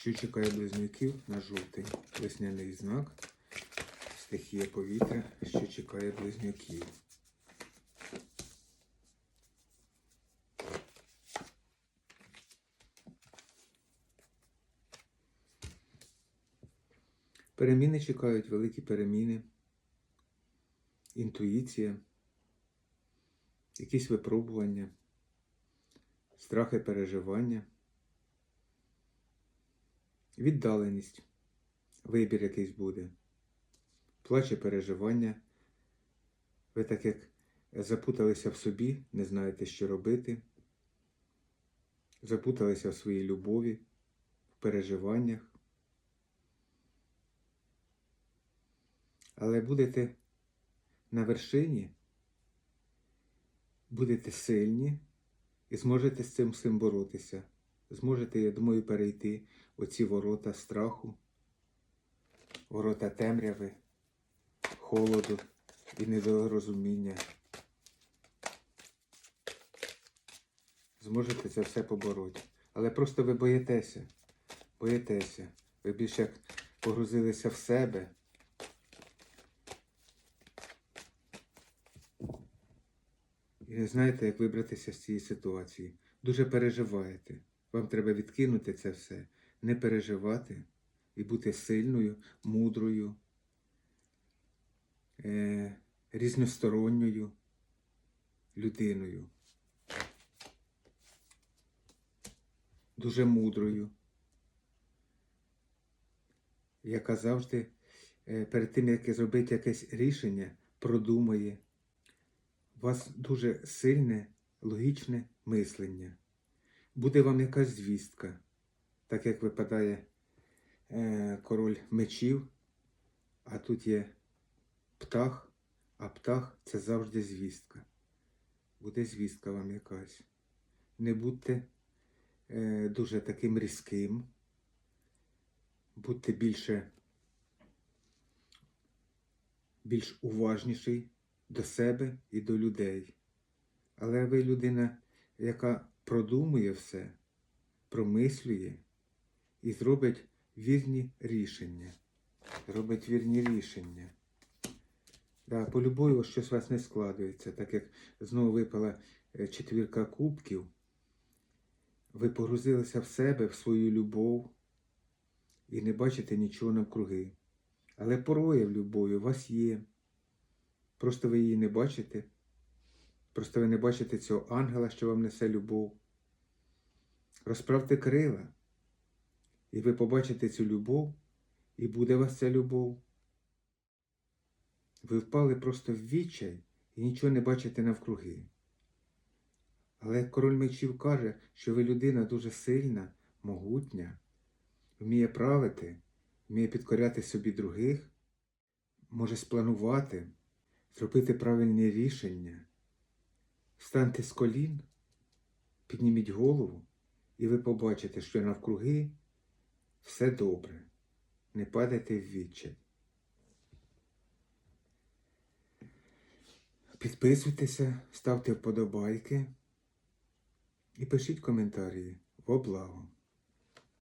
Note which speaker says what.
Speaker 1: Що чекає близнюків на жовтий весняний знак? Стихія повітря, що чекає близнюків. Переміни чекають великі переміни, інтуїція, якісь випробування, страхи переживання, віддаленість, вибір якийсь буде, плаче переживання. Ви так як запуталися в собі, не знаєте, що робити, запуталися в своїй любові, в переживаннях. Але будете на вершині, будете сильні і зможете з цим всім боротися. Зможете, я думаю, перейти оці ворота страху, ворота темряви, холоду і недорозуміння. Зможете це все побороти. Але просто ви боїтеся, боїтеся. Ви більше як погрузилися в себе. І не знаєте, як вибратися з цієї ситуації. Дуже переживаєте. Вам треба відкинути це все, не переживати і бути сильною, мудрою, е- різносторонньою людиною. Дуже мудрою, яка завжди е, перед тим, як зробити якесь рішення, продумає. У вас дуже сильне, логічне мислення. Буде вам якась звістка, так як випадає е, король мечів, а тут є птах, а птах це завжди звістка. Буде звістка вам якась. Не будьте е, дуже таким різким, будьте більше більш уважніший до себе і до людей. Але ви людина, яка продумує все, промислює і зробить вірні рішення. Робить вірні рішення. Да, по-любому щось у вас не складується, так як знову випала е, четвірка кубків. Ви погрузилися в себе, в свою любов і не бачите нічого навкруги. Але прояв любові у вас є. Просто ви її не бачите. Просто ви не бачите цього ангела, що вам несе любов. Розправте крила, і ви побачите цю любов, і буде вас ця любов. Ви впали просто в відчай і нічого не бачите навкруги. Але король мечів каже, що ви людина дуже сильна, могутня, вміє правити, вміє підкоряти собі других, може спланувати, зробити правильні рішення. Встаньте з колін, підніміть голову, і ви побачите, що навкруги все добре. Не падайте в відчай. Підписуйтеся, ставте вподобайки і пишіть коментарі во благо.